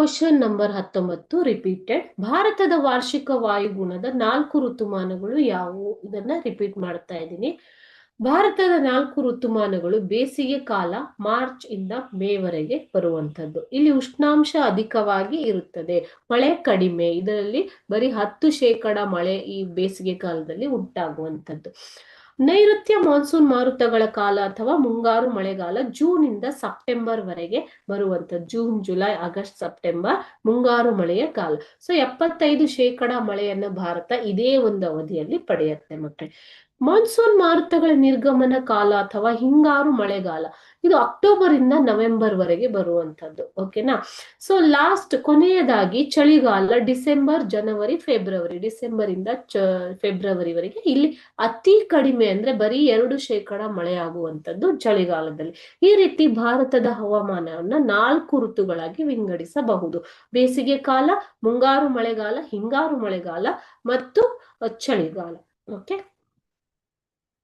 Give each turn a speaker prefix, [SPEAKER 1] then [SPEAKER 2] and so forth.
[SPEAKER 1] Question number ಹತ್ತೊಂಬತ್ತು repeated ಭಾರತದ ವಾರ್ಷಿಕ ವಾಯುಗುಣದ ನಾಲ್ಕು ಋತುಮಾನಗಳು ಯಾವುವು? ಇದನ್ನ ರಿಪೀಟ್ ಮಾಡ್ತಾ ಇದ್ದೀನಿ. ಭಾರತದ ನಾಲ್ಕು ಋತುಮಾನಗಳು ಬೇಸಿಗೆ ಕಾಲ, ಮಾರ್ಚ್ ಇಂದ ಮೇವರೆಗೆ ಬರುವಂತದ್ದು ಇಲ್ಲಿ ಉಷ್ಣಾಂಶ ಅಧಿಕವಾಗಿ ಇರುತ್ತದೆ. ಮಳೆ ಕಡಿಮೆ. ಇದರಲ್ಲಿ ಬರೀ ಹತ್ತು ಶೇಕಡ ಮಳೆ ಈ ಬೇಸಿಗೆ ಕಾಲದಲ್ಲಿ ಉಂಟಾಗುವಂತದ್ದು ನೈಋತ್ಯ ಮಾನ್ಸೂನ್ ಮಾರುತಗಳ ಕಾಲ ಅಥವಾ ಮುಂಗಾರು ಮಳೆಗಾಲ ಜೂನ್ ಇಂದ ಸೆಪ್ಟೆಂಬರ್ ವರೆಗೆ ಬರುವಂತದ್ದು ಜೂನ್, ಜುಲೈ, ಆಗಸ್ಟ್, ಸೆಪ್ಟೆಂಬರ್ ಮುಂಗಾರು ಮಳೆಯ ಕಾಲ. ಸೊ ಎಪ್ಪತ್ತೈದು ಶೇಕಡ ಮಳೆಯನ್ನ ಭಾರತ ಇದೇ ಒಂದು ಅವಧಿಯಲ್ಲಿ ಪಡೆಯುತ್ತೆ ಮಕ್ಕಳೇ ಮಾನ್ಸೂನ್ ಮಾರುತಗಳ ನಿರ್ಗಮನ ಕಾಲ ಅಥವಾ ಹಿಂಗಾರು ಮಳೆಗಾಲ, ಇದು ಅಕ್ಟೋಬರ್ ಇಂದ ನವೆಂಬರ್ ವರೆಗೆ ಬರುವಂತದ್ದು ಓಕೆನಾ? ಸೊ ಲಾಸ್ಟ್ ಕೊನೆಯದಾಗಿ ಚಳಿಗಾಲ ಡಿಸೆಂಬರ್, ಜನವರಿ, ಫೆಬ್ರವರಿ. ಡಿಸೆಂಬರ್ ಇಂದ ಫೆಬ್ರವರಿವರೆಗೆ ಇಲ್ಲಿ ಅತಿ ಕಡಿಮೆ ಅಂದ್ರೆ ಬರೀ ಎರಡು ಶೇಕಡ ಮಳೆ ಆಗುವಂತದ್ದು ಚಳಿಗಾಲದಲ್ಲಿ. ಈ ರೀತಿ ಭಾರತದ ಹವಾಮಾನವನ್ನ ನಾಲ್ಕು ಋತುಗಳಾಗಿ ವಿಂಗಡಿಸಬಹುದು. ಬೇಸಿಗೆ ಕಾಲ, ಮುಂಗಾರು ಮಳೆಗಾಲ, ಹಿಂಗಾರು ಮಳೆಗಾಲ ಮತ್ತು ಚಳಿಗಾಲ. ಓಕೆ